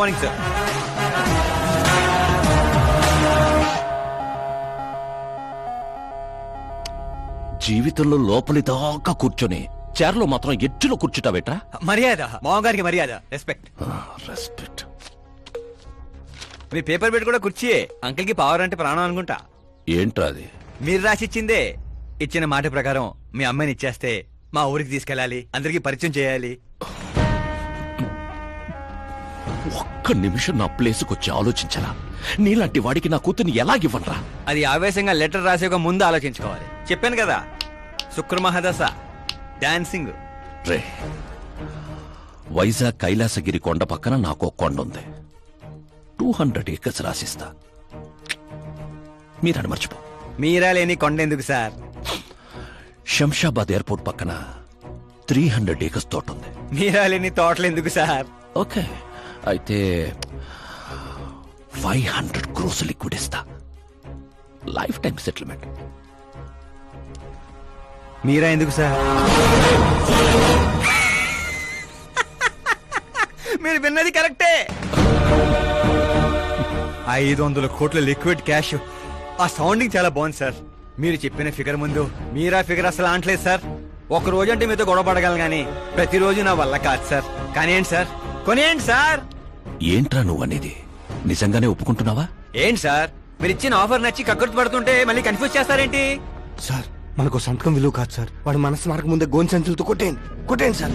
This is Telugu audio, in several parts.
మార్నింగ్ సార్ జీవితంలో లోపలి దాకా కూర్చొని చీరలో మాత్రం ఎడ్చులో కూర్చుంటావేట్రా మర్యాద మామగారికి మర్యాద రెస్పెక్ట్ రెస్పెక్ట్ మీ పేపర్ పెట్టి కూడా కుర్చీయే. అంకిల్కి పవర్ అంటే ప్రాణం అనుకుంటా. ఏంట్రా అది? మీరు రాసిచ్చిందే. ఇచ్చిన మాట ప్రకారం మీ అమ్మాయిని ఇచ్చేస్తే మా ఊరికి తీసుకెళ్ళాలి అందరికీ పరిచయం చేయాలి. ఒక్క నిమిషం నా ప్లేస్కి వచ్చి ఆలోచించరా? నీలాంటి వాడికి నా కూతుర్ని ఎలా ఇవ్వనరా అది ఆవేశంగా లెటర్ రాసే ఒక ముందు ఆలోచించుకోవాలి. చెప్పాను కదా శుక్ర మహాదశ డాన్సింగ్ రే వైజాగ్ కైలాసగిరి కొండ పక్కన నాకు ఒక కొండ ఉంది టూ హండ్రెడ్ ఏకర్స్ రాసిస్తా. మీరని మర్చిపో. మీరా లేని కొండ ఎందుకు సార్? శంషాబాద్ ఎయిర్పోర్ట్ పక్కన త్రీ హండ్రెడ్ ఏకర్స్ తోట ఉంది. మీరా లేని తోటలు ఎందుకు సార్? ఓకే. అయితే ఫైవ్ హండ్రెడ్ క్రోస్ లిక్విడ్ ఇస్తా. Lifetime settlement. మీరా ఎందుకు సార్? మీరు విన్నది కరెక్టే. ఐదు వందల కోట్ల లిక్విడ్ క్యాష్. ఆ సౌండింగ్ చాలా బాగుంది సార్. మీరు చెప్పిన ఫిగర్ ముందు మీరా ఫిగర్ అసలు అంటలేదు సార్. ఒక రోజు అంటే మీతో గొడవ పడగలను కానీ ప్రతిరోజు నా వల్ల కాదు సార్. కానీ ఏంటి సార్? కొనేయండి సార్. ఏంట్రా నువ్వు అనేది నిజంగానే ఒప్పుకుంటున్నావా? ఏంటి సార్? మీరు ఇచ్చిన ఆఫర్ నచ్చి కక్కుర్తి పడుతుంటే మళ్ళీ కన్ఫ్యూజ్ చేస్తారేంటి? సార్ మనకు సంతకం విలువ కాదు సార్. వాడు మనసు మారక ముందే గోన్ సంచులతో కొట్టేయండి. కొట్టేయండి సార్.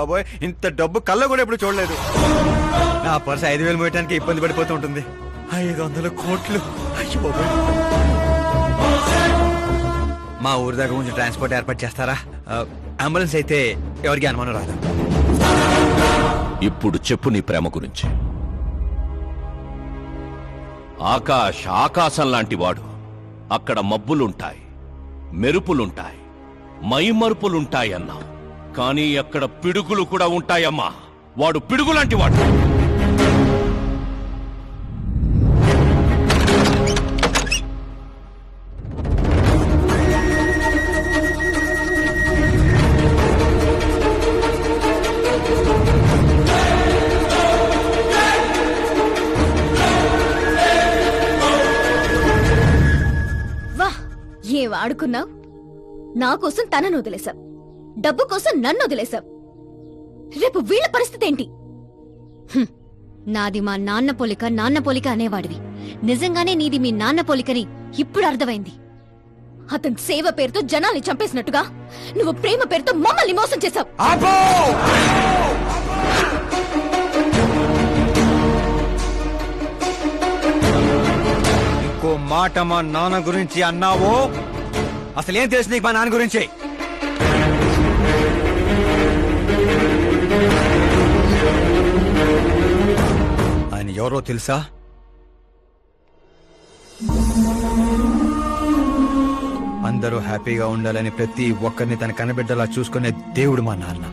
బాబాయ్ ఇంత డబ్బు కళ్ళ కూడా ఎప్పుడు చూడలేదు. నా పర్స్ ఐదు వేలు మోయటానికి ఇబ్బంది పడిపోతూ ఉంటుంది. ఐదు వందల కోట్లు. అయ్యో బాబోయ్. మా ఊరి దగ్గర కొంచెం ట్రాన్స్పోర్ట్ ఏర్పాటు చేస్తారా? అంబులెన్స్ అయితే ఎవరికి అనుమానం రాదు. ఇప్పుడు చెప్పు నీ ప్రేమ గురించి. ఆకాశ్ ఆకాశం లాంటి వాడు. అక్కడ మబ్బులుంటాయి మెరుపులుంటాయి మైమరుపులుంటాయి అన్నావు. కానీ అక్కడ పిడుగులు కూడా ఉంటాయమ్మా. వాడు పిడుగులాంటి వాడు. వా ఏం ఆడుకున్నావు? నా కోసం తనను వదిలేశావు. డబ్బు కోసం నన్ను వదిలేశావు. రేపు వీళ్ళ పరిస్థితి ఏంటి? హ్మ్. నాది మా నాన్న పోలిక నాన్న పోలిక అనేవాడివి. నిజంగానే నీది మీ నాన్న పోలికని ఇప్పుడు అర్థమైంది. అతని సేవ పేరుతో జనాల్ని చంపేసినట్టుగా నువ్వు ప్రేమ పేరుతో మమ్మల్ని మోసం చేశావు. ఇంకో మాట మా నాన్న గురించి అన్నావో? అసలేం తెలుసు నీకు మా నాన్న గురించి? ఎవరో తెలుసా? అందరూ హ్యాపీగా ఉండాలని ప్రతి ఒక్కరిని తన కనబిడ్డలా చూసుకునే దేవుడు మా నాన్న.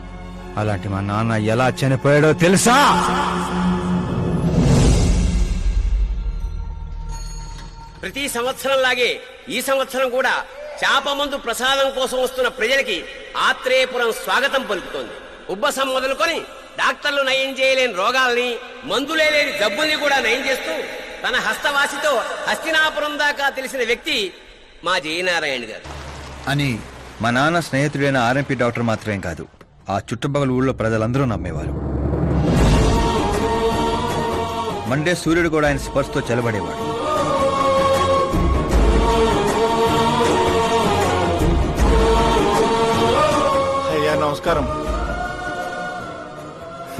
అలాంటి మా నాన్న ఎలా చనిపోయాడో తెలుసా? ప్రతి సంవత్సరం లాగే ఈ సంవత్సరం కూడా చాపమందు ప్రసాదం కోసం వస్తున్న ప్రజలకి ఆత్రేయపురం స్వాగతం పలుకుతోంది. ఉబ్బసం మొదలుకొని డాక్టర్లు నయం చేయలేని రోగాల్ని మందులే లేని జబ్బుల్ని కూడా నయం చేస్తూ తన హస్తవాసితో హస్తినాపురం దాకా తెలిసిన వ్యక్తి మా జయనారాయణ గారు. అని మా నాన్న స్నేహితుడైన ఆర్ఎంపీ డాక్టర్ మాత్రమే కాదు ఆ చుట్టుపక్కల ఊళ్ళో ప్రజలందరూ నమ్మేవారు. మండే సూర్యుడు కూడా ఆయన స్పర్శతో చెలబడేవాడు అయ్యా నమస్కారం.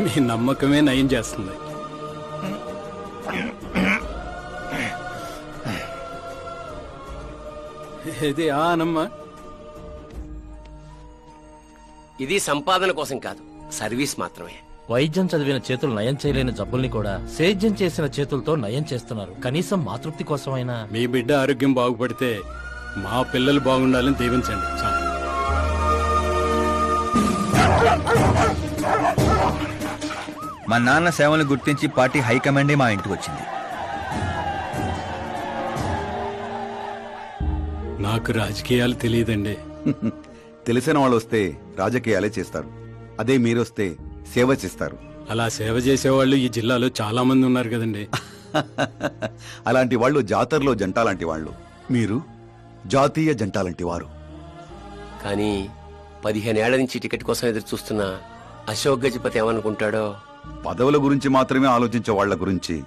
మీ నమ్మకమే నయం చేస్తుంది. ఇది ఆ అనమ్మా ఇది సంపాదన కోసం కాదు సర్వీస్ మాత్రమే. వైద్యం చదివిన చేతులు నయం చేయలేని జబ్బుల్ని కూడా సేద్యం చేసిన చేతులతో నయం చేస్తున్నారు. కనీసం మాతృప్తి కోసమైనా. మీ బిడ్డ ఆరోగ్యం బాగుపడితే మా పిల్లలు బాగుండాలని దీవించండి. చాలు. మా నాన్న సేవలను గుర్తించి పార్టీ హైకమాండే మా ఇంటికి వచ్చింది. నాకు రాజకీయాలు తెలియదండి. తెలిసిన వాళ్ళు వస్తే రాజకీయాలే చేస్తారు. అదే మీరొస్తే సేవ చేస్తారు. అలా సేవ చేసేవాళ్ళు ఈ జిల్లాలో చాలా మంది ఉన్నారు కదండి. అలాంటి వాళ్ళు జాతరలో జంట లాంటి వాళ్ళు. మీరు జాతీయ జంట లాంటి వారు. కానీ పదిహేనేళ్ళ నుంచి టికెట్ కోసం ఎదురు చూస్తున్న అశోక్ గజపతి ఏమనుకుంటాడో? పదవుల గురించి మాత్రమే ఆలోచించే వాళ్ళ గురించి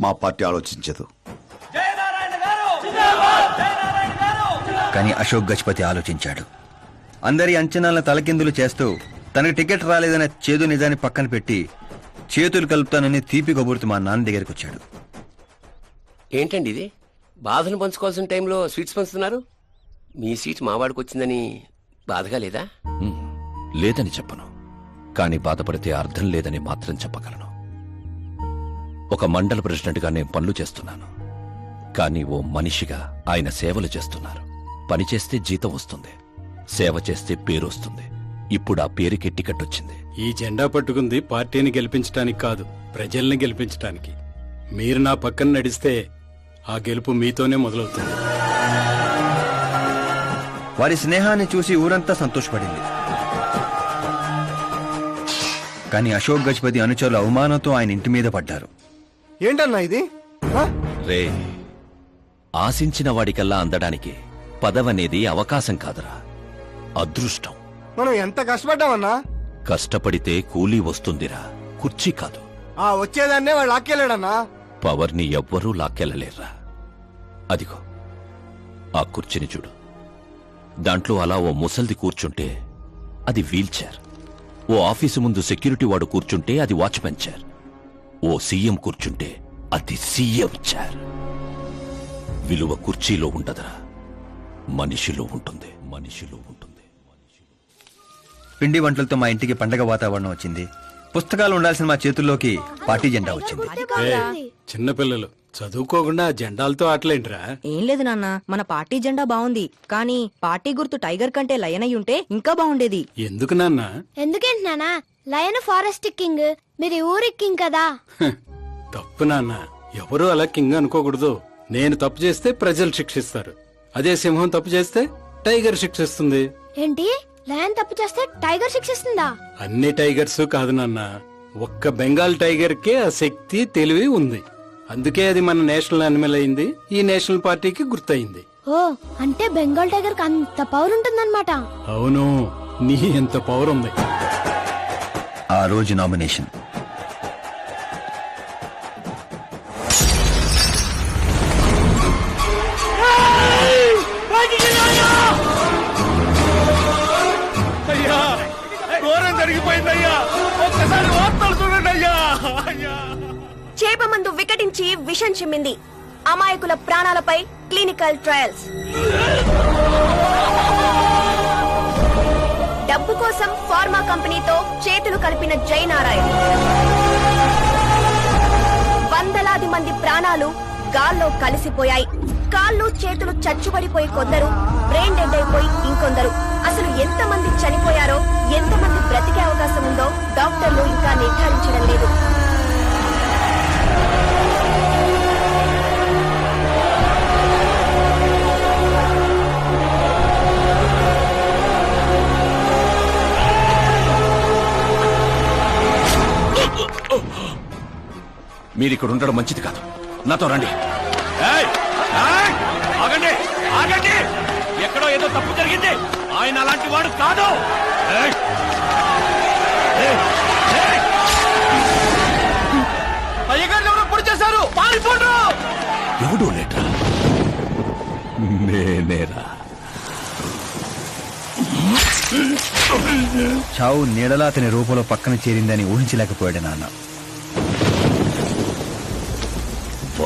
మా పార్టీ ఆలోచించదు. కానీ అశోక్ గజపతి ఆలోచించాడు. అందరి అంచనాలను తలకిందులు చేస్తూ తనకు టికెట్ రాలేదనే చేదు నిజాన్ని పక్కన పెట్టి చేతులు కలుపుతానని తీపి కబురుతూ మా నాన్న దగ్గరికి వచ్చాడు. ఏంటండి ఇది? బాధను పంచుకోవాల్సిన టైంలో స్వీట్స్ పంచుతున్నారు? మీ సీట్ మావాడికి వచ్చిందని బాధగా లేదా? లేదని చెప్పను. కానీ బాధపడితే అర్థం లేదని మాత్రం చెప్పగలను. ఒక మండల ప్రెసిడెంట్గా నేను పనులు చేస్తున్నాను. కానీ ఓ మనిషిగా ఆయన సేవలు చేస్తున్నారు. పని చేస్తే జీతం వస్తుంది. సేవ చేస్తే పేరు వస్తుంది. ఇప్పుడు ఆ పేరుకి టికెట్ వచ్చింది. ఈ జెండా పట్టుకుంది పార్టీని గెలిపించడానికి కాదు ప్రజల్ని గెలిపించడానికి మీరు నా పక్కన నడిస్తే ఆ గెలుపు మీతోనే మొదలవుతుంది. వారి స్నేహాన్ని చూసి ఊరంతా సంతోషపడింది. కానీ అశోక్ గజపతి అనుచరుల అవమానంతో ఆయన ఇంటి మీద పడ్డారు. ఏంటన్నా ఇది? రే ఆశించిన వాడికల్లా అందడానికి పదవనేది అవకాశం కాదురా. అదృష్టం. మనం ఎంత కష్టపడ్డామన్నా? కష్టపడితే కూలీ వస్తుందిరా. కుర్చీ కాదు. ఆ వచ్చేదాన్నే వాళ్ళు లాక్కెళ్ళాడన్నా? పవర్ని ఎవ్వరూ లాక్కెళ్ళలేర్రా. అదిగో ఆ కుర్చీని చూడు. దాంట్లో అలా ఓ ముసల్ది కూర్చుంటే అది వీల్ చైర్. ఓ ఆఫీసు ముందు సెక్యూరిటీ వాడు కూర్చుంటే అది వాచ్మెన్ చైర్ ఓ సీఎం కూర్చుంటే అది సీఎం చైర్ విలువ కుర్చీలో ఉండదురా. మనిషిలో ఉంటుంది. మనిషిలో ఉంటుంది. పిండి వంటలతో మా ఇంటికి పండగ వాతావరణం వచ్చింది. పుస్తకాలు ఉండాల్సిన మా చేతుల్లోకి పార్టీ జెండా వచ్చింది. చిన్నపిల్లలు చదువుకోకుండా జెండాలతో ఆటలేంట్రా? ఏం లేదు నాన్న మన పార్టీ జెండా బాగుంది కానీ పార్టీ గుర్తు టైగర్ కంటే లయన్ అయి ఉంటే ఇంకా బాగుండేది ఎందుకు నాన్న? ఎందుకేంటి నానా లయన్ ఫారెస్ట్ కింగ్ మీరు ఊరి కింగ్ కదా? తప్పు నాన్న. ఎవరు అలా కింగ్ అనుకోకూడదు. నేను తప్పు చేస్తే ప్రజలు శిక్షిస్తారు. అదే సింహం తప్పు చేస్తే టైగర్ శిక్షిస్తుంది. ఏంటి? లయన్ తప్పు చేస్తే టైగర్ శిక్షిస్తుందా? అన్ని టైగర్స్ కాదు నాన్న. ఒక్క బెంగాల్ టైగర్ కే ఆ శక్తి తెలివి ఉంది. అందుకే అది మన నేషనల్ అనిమల్ అయింది. ఈ నేషనల్ పార్టీకి గుర్తయింది. ఓ అంటే బెంగాల్ టైగర్కి అంత పవర్ ఉంటుందన్నమాట అవును నీ ఎంత పవర్ ఉంది ఆ రోజు నామినేషన్. చేపమందు వికటించి విషం చిమ్మింది. అమాయకుల ప్రాణాలపై క్లినికల్ ట్రయల్స్. డబ్బు కోసం ఫార్మా కంపెనీతో చేతులు కలిపిన జయనారాయణ. వందలాది మంది ప్రాణాలు గాల్లో కలిసిపోయాయి. కాళ్ళు చేతులు చచ్చుబడిపోయి కొందరు బ్రెయిన్ డెడ్ అయిపోయి ఇంకొందరు. అసలు ఎంతమంది చనిపోయారో ఎంతమంది బ్రతికే అవకాశం ఉందో డాక్టర్లు ఇంకా నిర్ధారించడం లేదు. మీరు ఇక్కడ ఉండడం మంచిది కాదు. నాతో రండి! ఆగండి! ఆగండి! ఎక్కడో ఏదో తప్పు జరిగింది. ఆయన అలాంటి వాడు కాదు! ఎవడో లేట్రా? నేనేరా. చావు నీడలా అతని రూపంలో పక్కన చేరిందని ఊహించలేకపోయాడు నాన్న.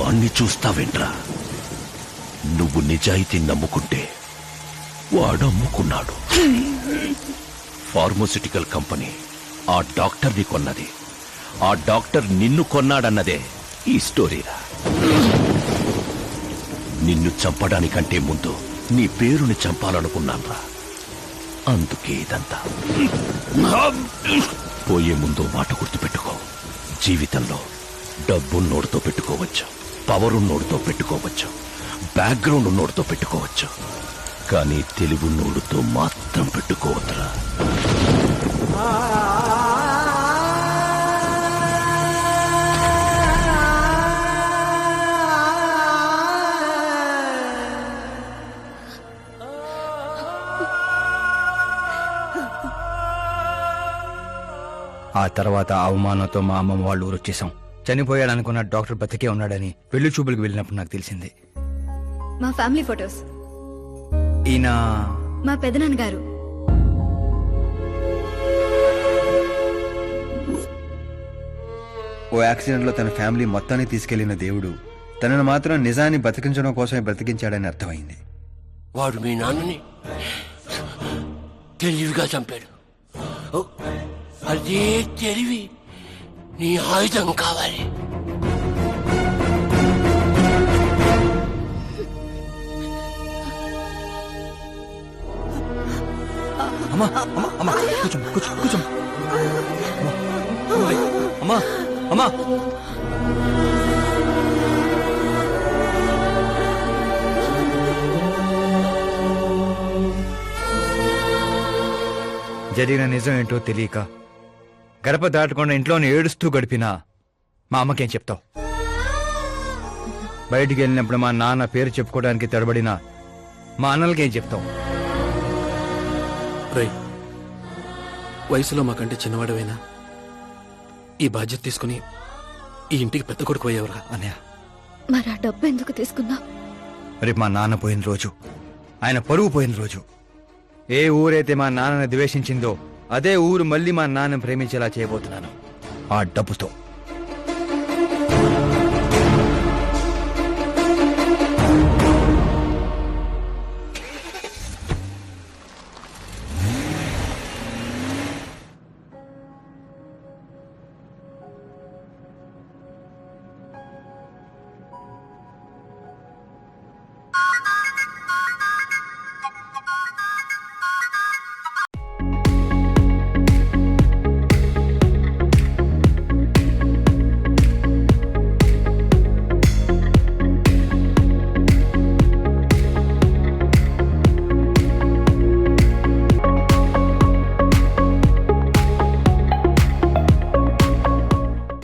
వాణ్ణి చూస్తావేంట్రా నువ్వు నిజాయితీ నమ్ముకుంటే వాడమ్ముకున్నాడు. ఫార్మోసిటికల్ కంపెనీ ఆ డాక్టర్ని కొన్నది. ఆ డాక్టర్ నిన్ను కొన్నాడన్నదే ఈ స్టోరీరా. నిన్ను చంపడానికంటే ముందు నీ పేరుని చంపాలనుకున్నాన్రా. అందుకే ఇదంతా. పోయే ముందు మాట గుర్తుపెట్టుకో. జీవితంలో డబ్బున్నోడితో పెట్టుకోవచ్చు. పవర్ ఉన్నోడితో పెట్టుకోవచ్చు. బ్యాక్గ్రౌండ్ ఉన్నోడితో పెట్టుకోవచ్చు. కానీ తెలివున్నోడితో మాత్రం పెట్టుకోవద్దురా. ఆ తర్వాత అవమానంతో మా అమ్మమ్మ వాళ్ళు ఊరు వచ్చేసాం చనిపోయాడు అనుకున్న డాక్టర్ బతికే ఉన్నాడని పెళ్ళి చూపులకు వెళ్ళినప్పుడు నాకు తెలిసింది. మా ఫ్యామిలీ ఫొటోస్. ఈయన మా పెదనాన్న గారు. ఓ యాక్సిడెంట్లో తన ఫ్యామిలీ మొత్తాన్ని తీసుకెళ్ళిన దేవుడు తనను మాత్రం నిజాన్ని బతికించడం కోసమే బ్రతికించాడని అర్థమైంది. వాడు మీ నాన్నని తెలివిగా చంపాడు. ఓ, అదే తెలివి. నీ ఆయుధం కావాలి. అమ్మా అమ్మా అమ్మా. కూర్చో కూర్చో కూర్చో అమ్మా అమ్మా. జరిగిన నిజం ఏంటో తెలియక గడప దాటకుండా ఇంట్లోనే ఏడుస్తూ గడిపినా మా అమ్మకేం చెప్తావు? బయటికి వెళ్ళినప్పుడు మా నాన్న పేరు చెప్పుకోవడానికి తడబడినా మా అన్నలకేం చెప్తావు? రై వయసులో మాకంటే చిన్నవాడవైనా? ఈ బాధ్యత తీసుకుని ఈ ఇంటికి పెద్ద కొడుకు అయ్యేవరా? అన్నయ్య. మరి ఆ డబ్బు ఎందుకు తీసుకున్నా రేపు మా నాన్న పోయిన రోజు ఆయన పరువు పోయిన రోజు ఏ ఊరైతే మా నాన్నని ద్వేషించిందో అదే ఊరు మళ్ళీ మా నాన్న ప్రేమించేలా చేయబోతున్నాను. ఆ డబ్బుతో.